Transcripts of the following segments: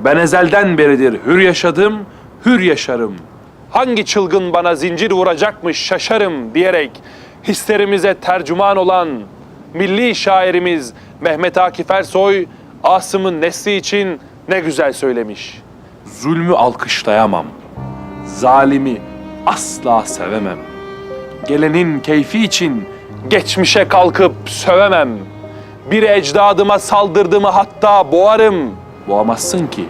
Ben ezelden beridir hür yaşadım, hür yaşarım. Hangi çılgın bana zincir vuracakmış şaşarım diyerek hislerimize tercüman olan milli şairimiz Mehmet Akif Ersoy Asım'ın nesli için ne güzel söylemiş. Zulmü alkışlayamam. Zalimi asla sevemem. Gelenin keyfi için geçmişe kalkıp sövemem. Bir ecdadıma saldırdığımı hatta boğarım. Boğamazsın ki.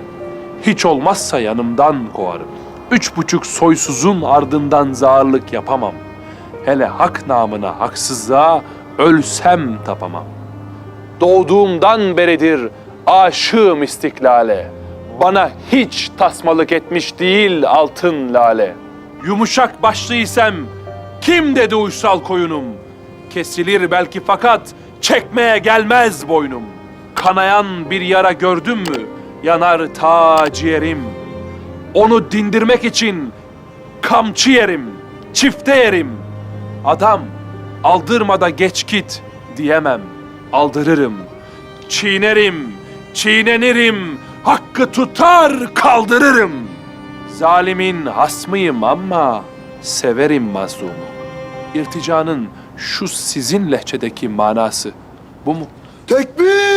Hiç olmazsa yanımdan kovarım. Üç buçuk soysuzun ardından zağırlık yapamam. Hele hak namına haksızlığa ölsem tapamam. Doğduğumdan beridir aşığım istiklale. Bana hiç tasmalık etmiş değil altın lale. Yumuşak başlıysam kim dedi uysal koyunum? Kesilir belki fakat çekmeye gelmez boynum. Kanayan bir yara gördüm mü yanar ta ciğerim. Onu dindirmek için kamçı yerim, çifte yerim. Adam aldırmada geç git diyemem, aldırırım. Çiğnerim, çiğnenirim, hakkı tutar kaldırırım. Zalimin hasmıyım ama severim mazlumu. İrticanın şu sizin lehçedeki manası bu mu? Tekbir!